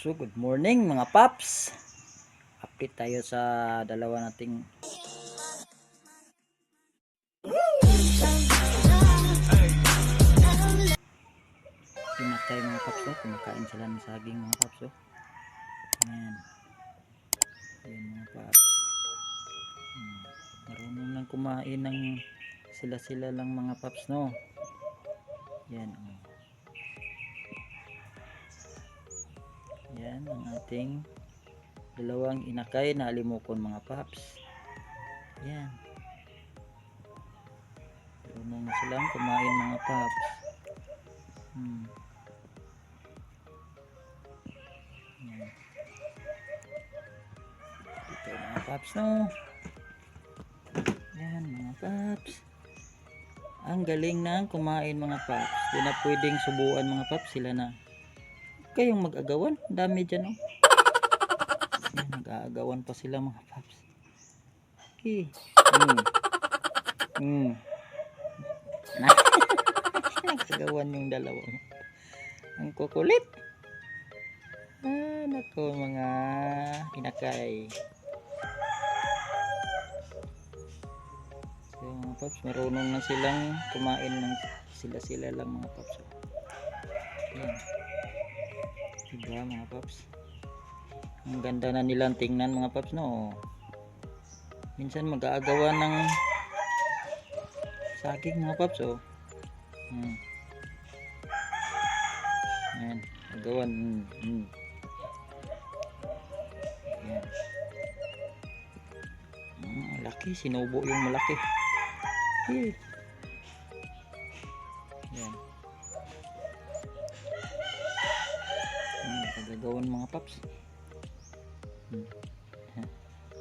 So, good morning mga paps. Update tayo sa dalawa nating pinatay mga paps. Oh. Kumakain sila ng saging mga paps. Oh. Ayan. Ayan mga paps. Hmm. Marunong lang kumain ng sila-sila lang mga paps no. Yan. Oh. Yan ang ating dalawang inakay na alimukon mga paps. Yan. Marunong na silang kumain mga paps. Hmm. Yan. Dito mga paps no. Yan mga paps. Ang galing na kumain mga paps. Di na pwedeng subuan mga paps. Sila na. Kayong mag-agawan. Dami dyan oh. Nag-aagawan pa sila mga paps. Okay. Hmm. Hmm. Nag-agawan yung dalawa. Ang kukulit. Ah, nako mga inakay. So mga paps, marunong na silang kumain ng sila-sila lang mga paps. Yan. Diba mga paps? Ang ganda na nilang tingnan mga paps no. Minsan mag-aagawan ng saging mga paps oh. Hmm. Yan, agawan. Hmm. Hmm. Yan. Hmm, malaki, sinubo yung malaki. Eh. Hmm.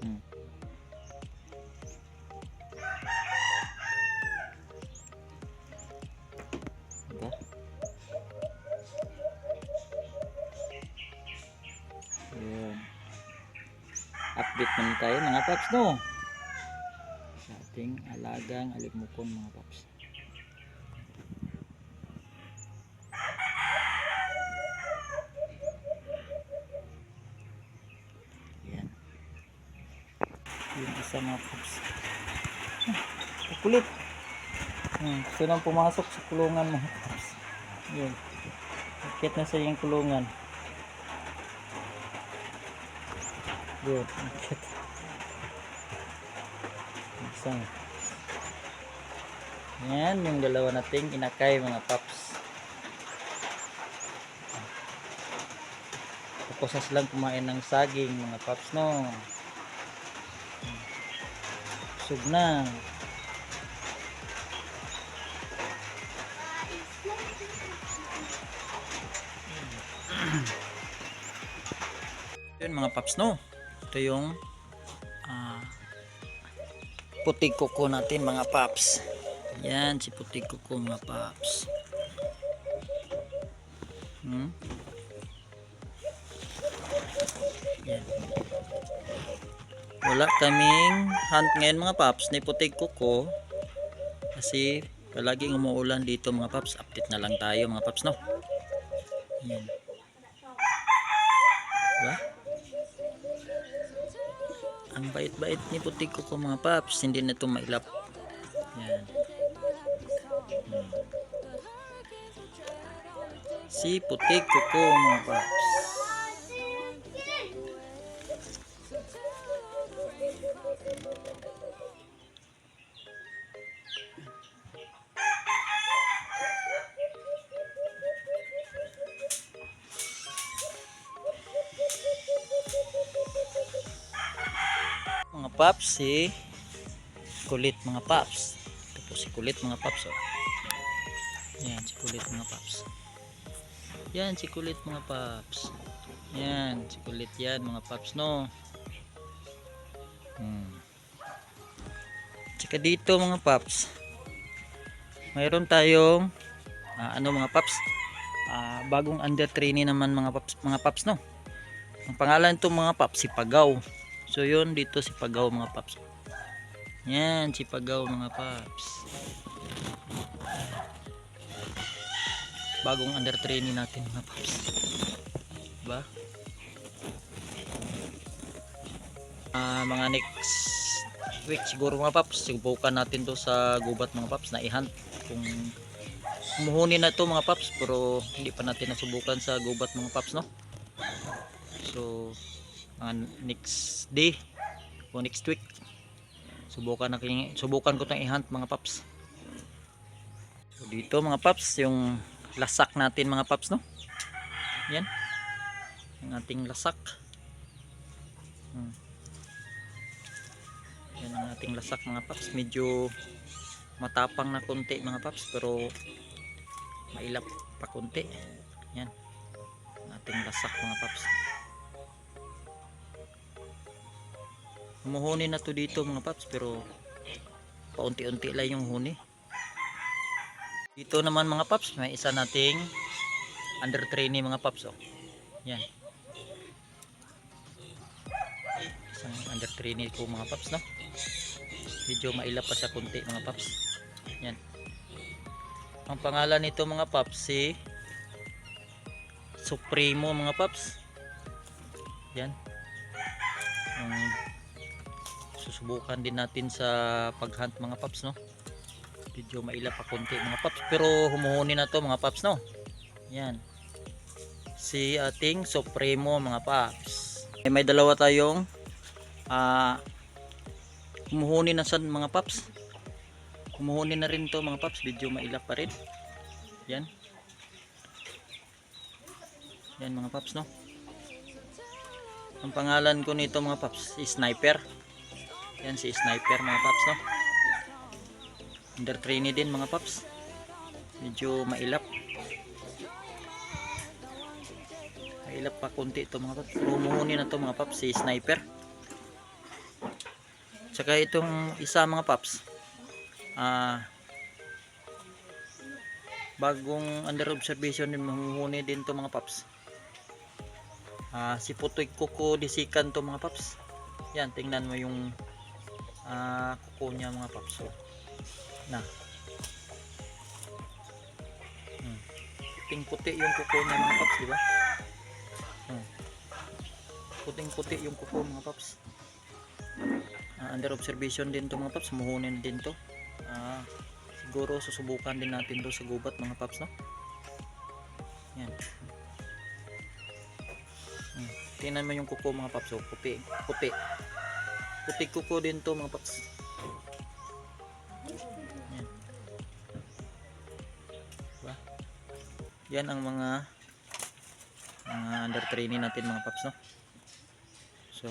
Hmm. Update naman tayo mga paps no. Sa ating alagang alimukon mga paps. Yung isa mga paps. Ah, kulit. Hmm, gusto nang pumasok sa kulungan mga paps. Yan. Akit na sa iyong kulungan. Good. Akit. Isa. Yan, yung dalawa nating inakay mga paps. Na silang kumain ng saging mga paps no. Sug na. Yun mga paps no. Ito yung ah, putig kuko natin mga paps. Yan si putig kuko mga paps. Hmm? Wala kaming hunt ngayon mga paps ni putig kuko kasi palaging umuulan dito mga paps. Update na lang tayo mga paps no. Yan. Diba? Ang bait-bait ni putik ko mga paps. Hindi na ito mailap. Yan. Hmm. Si putik ko mga paps. Paps si kulit mga paps ito po si kulit mga paps oh. yan si kulit mga paps yan si kulit mga paps yan si kulit yan mga paps no? Hmm. tsaka dito mga paps mayroon tayong ah, ano mga paps ah, bagong under training naman mga paps mga paps no? Ang pangalan itong mga paps si Pagaw So yun dito si Pagaw mga paps. Yan si Pagaw mga paps. Bagong under training natin mga paps. Diba? Uh, mga next week siguro mga paps subukan natin to sa gubat mga paps na i-hunt kung kumuhuni na to mga paps pero hindi pa natin nasubukan sa gubat mga paps no so mga next day o next week subukan natin subukan ko tong i-hunt mga paps. So dito mga paps yung lasak natin mga paps no. Yan. Yung ating lasak. Hmm. Yan ang ating lasak mga paps. Medyo matapang na konti mga paps pero mailap pa konti. Yan. Ang ating lasak mga paps. Humuhuni na to dito mga paps pero paunti-unti lang yung huni. Dito naman mga paps may isa nating under trainee mga paps oh. Yan. Isang under trainee ko mga paps no. Medyo mailap pa siya konti mga paps. Yan. Ang pangalan nito mga paps si Supremo mga paps. Yan. Susubukan din natin sa paghunt mga paps no. Medyo mailap pa konti mga paps pero humuhuni na to mga paps no. Yan. Si ating Supremo mga paps. Eh, may dalawa tayong ah humuhuni na sa mga paps. Humuhuni na rin to mga paps. Medyo mailap pa rin. Yan. Yan mga paps no. Ang pangalan ko nito mga paps Sniper. Yan si Sniper mga paps no. Under trainee din mga paps. Medyo mailap. Mailap pa konti ito mga paps. Pero humuhuni na to mga paps si Sniper. Tsaka itong isa mga paps. Ah bagong under observation din humuhuni din to mga paps. Ah si Putoy Kuko disikan to mga paps. Yan tingnan mo yung ah kuko niya mga paps. So, na. Hmm. Puting puti yung kuko niya mga paps, di ba? Hmm. Puting puti yung kuko mga paps. Ah, under observation din to mga paps, muhunin din to. Ah, siguro susubukan din natin to sa gubat mga paps, no? Yan. Hmm. Tingnan mo yung kuko mga paps, oh, puti, puti. Puti kuko din to mga paps. Yan. Diba? Yan ang mga mga under training natin mga paps, no? So,